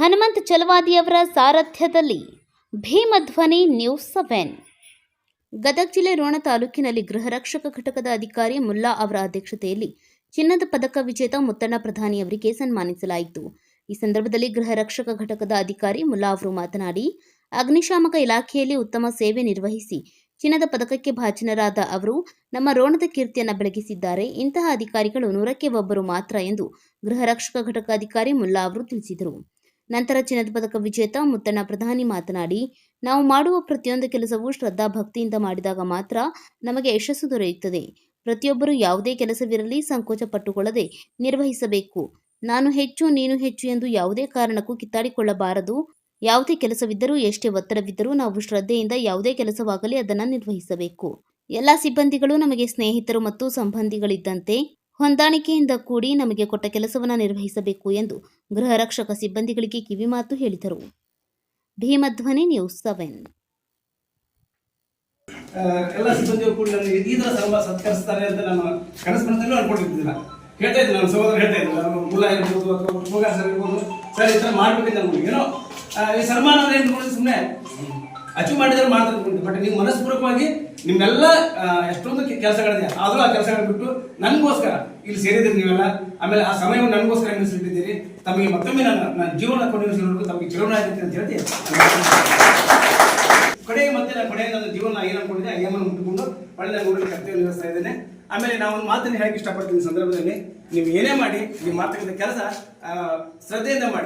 ಹನುಮಂತ್ ಚಲವಾದಿಯವರ ಸಾರಥ್ಯದಲ್ಲಿ Bhimadhwani news seven. Gadag ಜಿಲ್ಲೆ ರೋಣ ತಾಲೂಕಿನಲ್ಲಿ ಗೃಹ ರಕ್ಷಕ ಘಟಕದ ಅಧಿಕಾರಿ ಮುಲ್ಲಾ ಅವರ ಅಧ್ಯಕ್ಷತೆಯಲ್ಲಿ ಚಿನ್ನದ ಪದಕ ವಿಜೇತ ಮುತ್ತಣ್ಣ ಪ್ರಧಾನಿಯವರಿಗೆ ಸನ್ಮಾನಿಸಲಾಯಿತು. ಈ ಸಂದರ್ಭದಲ್ಲಿ ಗೃಹ ರಕ್ಷಕ ಘಟಕದ ಅಧಿಕಾರಿ ಮುಲ್ಲಾ ಅವರು ಮಾತನಾಡಿ, ಅಗ್ನಿಶಾಮಕ ಇಲಾಖೆಯಲ್ಲಿ ಉತ್ತಮ ಸೇವೆ ನಿರ್ವಹಿಸಿ ಚಿನ್ನದ ಪದಕಕ್ಕೆ ಭಾಜನರಾದ ಅವರು ನಮ್ಮ ರೋಣದ ಕೀರ್ತಿಯನ್ನು ಬೆಳಗಿಸಿದ್ದಾರೆ. ಇಂತಹ ಅಧಿಕಾರಿಗಳು ನೂರಕ್ಕೆ ಒಬ್ಬರು ಮಾತ್ರ ಎಂದು ಗೃಹ ರಕ್ಷಕ ಘಟಕ ಅಧಿಕಾರಿ ಮುಲ್ಲಾ ಅವರು ತಿಳಿಸಿದರು. ನಂತರ ಚಿನ್ನದ ಪದಕ ವಿಜೇತ ಮುತ್ತಣ್ಣ ಪ್ರಧಾನಿ ಮಾತನಾಡಿ, ನಾವು ಮಾಡುವ ಪ್ರತಿಯೊಂದು ಕೆಲಸವೂ ಶ್ರದ್ಧಾ ಭಕ್ತಿಯಿಂದ ಮಾಡಿದಾಗ ಮಾತ್ರ ನಮಗೆ ಯಶಸ್ಸು ದೊರೆಯುತ್ತದೆ. ಪ್ರತಿಯೊಬ್ಬರು ಯಾವುದೇ ಕೆಲಸವಿರಲಿ ಸಂಕೋಚ ಪಟ್ಟುಕೊಳ್ಳದೆ ನಿರ್ವಹಿಸಬೇಕು. ನಾನು ಹೆಚ್ಚು, ನೀನು ಹೆಚ್ಚು ಎಂದು ಯಾವುದೇ ಕಾರಣಕ್ಕೂ ಕಿತ್ತಾಡಿಕೊಳ್ಳಬಾರದು. ಯಾವುದೇ ಕೆಲಸವಿದ್ದರೂ ಎಷ್ಟೇ ಒತ್ತಡವಿದ್ದರೂ ನಾವು ಶ್ರದ್ಧೆಯಿಂದ ಯಾವುದೇ ಕೆಲಸವಾಗಲಿ ಅದನ್ನು ನಿರ್ವಹಿಸಬೇಕು. ಎಲ್ಲ ಸಿಬ್ಬಂದಿಗಳು ನಮಗೆ ಸ್ನೇಹಿತರು ಮತ್ತು ಸಂಬಂಧಿಗಳಿದ್ದಂತೆ ಹೊಂದಾಣಿಕೆಯಿಂದ ಕೂಡಿ ನಮಗೆ ಕೊಟ್ಟ ಕೆಲಸವನ್ನು ನಿರ್ವಹಿಸಬೇಕು ಎಂದು ಗೃಹ ರಕ್ಷಕ ಸಿಬ್ಬಂದಿಗಳಿಗೆ ಕಿವಿಮಾತು ಹೇಳಿದರು. Bheemadhwani news seven. ಎಲ್ಲ ಸಿಬ್ಬಂದಿಯು ಕೂಡ ನನಗೆ ಈ ಥರ ಸನ್ಮ ಸತ್ಕರಿಸ್ತಾರೆ ಅಂತ ನಾನು ಕನಸು ಮನಸ್ಸಲ್ಲೂ ಅನ್ಕೊಂಡಿರ್ತಿದ್ದಿಲ್ಲ ಹೇಳ್ತಾ ಇದ್ದೆ ನನ್ನ ಸಹೋದರ ಹೇಳ್ತಾ ಇದ್ದೆ ನಾನು ಮುಲ್ಲ ಇರ್ಬೋದು ಅಥವಾ ಭೋಗ ಸರ್ ಇರ್ಬೋದು ಸರ್, ಈ ಥರ ಮಾಡ್ಬೇಕಂತ ನಮ್ಗೆ ಏನೋ ಈ ಸನ್ಮಾನ ಅಂದ್ರೆ ಏನು ಸುಮ್ಮನೆ ಅಚೀವ್ ಮಾಡಿದ್ರೆ ಮಾಡ್ತಾ ಬಟ್ ನೀವು ಮನಸ್ಪೂರ್ವಕವಾಗಿ ನಿಮ್ಮೆಲ್ಲ ಎಷ್ಟೊಂದು ಕೆಲಸಗಳಿದೆ. ಆದರೂ ಆ ಕೆಲಸಗಳು ಬಿಟ್ಟು ನನಗೋಸ್ಕರ ಇಲ್ಲಿ ಸೇರಿದ್ರಿ ನೀವೆಲ್ಲ, ಆಮೇಲೆ ಆ ಸಮಯವನ್ನು ನನಗೋಸ್ಕರ ಮೀಸಲಿಟ್ಟಿದ್ದೀರಿ ತಮಗೆ ಮತ್ತೊಮ್ಮೆ ನನ್ನ ನನ್ನ ಜೀವನ ಕೊನೆಯವರೆಗೂ ತಮಗೆ ಆಗುತ್ತೆ ಅಂತ ಹೇಳಿ ಕಡೆಗೆ ಮತ್ತೆ ನಾನು ಕಡೆಗೆ ನನ್ನ ಜೀವನ ಏನು ಆ ಏಮನ್ನು ಮುಟ್ಟಿಕೊಂಡು ಒಳ್ಳೆ ನಾನು ಊರಲ್ಲಿ ಕರ್ತವ್ಯ ನಿರ್ವಹಿಸ್ತಾ ಇದ್ದೇನೆ. ಆಮೇಲೆ ನಾವು ಒಂದು ಮಾತನ್ನು ಹೇಳಕ್ಕೆ ಇಷ್ಟಪಡ್ತೀನಿ ಸಂದರ್ಭದಲ್ಲಿ. ನೀವು ಏನೇ ಮಾಡಿ ನೀವು ಮಾತಾಡಿದ ಕೆಲಸ ಶ್ರದ್ಧೆಯಿಂದ ಮಾಡಿ.